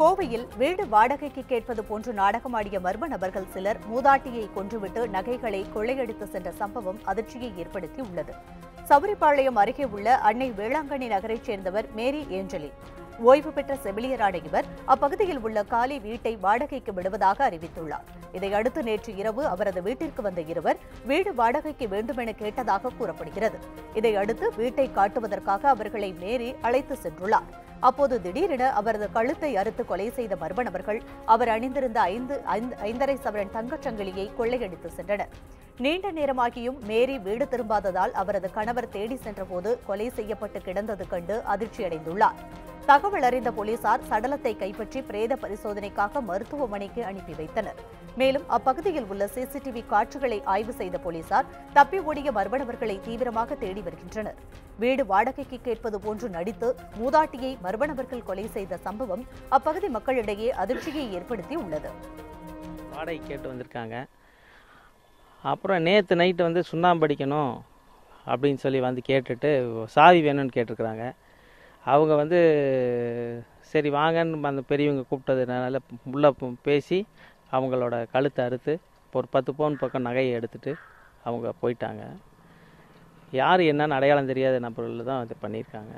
கோவையில் வீடு வாடகைக்கு கேட்பது போன்று நாடகமாடிய மர்ம நபர்கள் சிலர் மூதாட்டியை கொன்றுவிட்டு நகைகளை கொள்ளையடித்து சென்ற சம்பவம் அதிர்ச்சியை ஏற்படுத்தி உள்ளது சபரிபாளையம் அருகே உள்ள அன்னை வேளாங்கண்ணி நகரைச் சேர்ந்தவர் மேரி ஏஞ்சலி. ஓய்வு பெற்ற செவிலியரான இவர் அப்பகுதியில் உள்ள காலி வீட்டை வாடகைக்கு விடுவதாக அறிவித்துள்ளார். இதையடுத்து நேற்று இரவு அவரது வீட்டிற்கு வந்த இருவர் வீடு வாடகைக்கு வேண்டுமென கேட்டதாக கூறப்படுகிறது. இதையடுத்து வீட்டை காட்டுவதற்காக அவர்களை மேரி அழைத்து சென்றுள்ளார். அப்போது திடீரென அவரது கழுத்தை அறுத்து கொலை செய்த மர்ம நபர்கள் அவர் அணிந்திருந்த ஐந்து ஐந்து- ஐந்தரை சவரன் தங்கச்சங்கிலியை கொள்ளையடித்து சென்றனர். நீண்ட நேரமாகியும் மேரி வீடு திரும்பாததால் அவரது கணவர் தேடி சென்றபோது கொலை செய்யப்பட்டு கிடந்தது கண்டு அதிர்ச்சியடைந்துள்ளார். தகவல் அறிந்த போலீசார் சடலத்தை கைப்பற்றி பிரேத பரிசோதனைக்காக மருத்துவமனைக்கு அனுப்பி வைத்தனர். மேலும் அப்பகுதியில் உள்ள சிசிடிவி காட்சிகளை ஆய்வு செய்த போலீசார் தப்பி ஓடிய மர்மணவர்களை தீவிரமாக தேடி வருகின்றனர். வீடு வாடகைக்கு கேட்பது போன்று நடித்து மூதாட்டியை மர்மணவர்கள் கொலை செய்த சம்பவம் அப்பகுதி மக்களிடையே அதிர்ச்சியை ஏற்படுத்தி உள்ளது வாடகை கேட்டு வந்திருக்காங்க. அப்புறம் நேற்று நைட்டு வந்து சுண்ணாம்பு அடிக்கணும் அப்படின்னு சொல்லி வந்து கேட்டுட்டு சாவி வேணும்னு கேட்டிருக்கிறாங்க. அவங்க வந்து சரி வாங்கன்னு அந்த பெரியவங்க கூப்பிட்டதுனால உள்ளே பேசி அவங்களோட கழுத்தை அறுத்து ஒரு பத்து பவுன் பக்கம் நகையை எடுத்துட்டு அவங்க போயிட்டாங்க. யார் என்னன்னு அடையாளம் தெரியாத நபர்கள் தான் இது பண்ணியிருக்காங்க.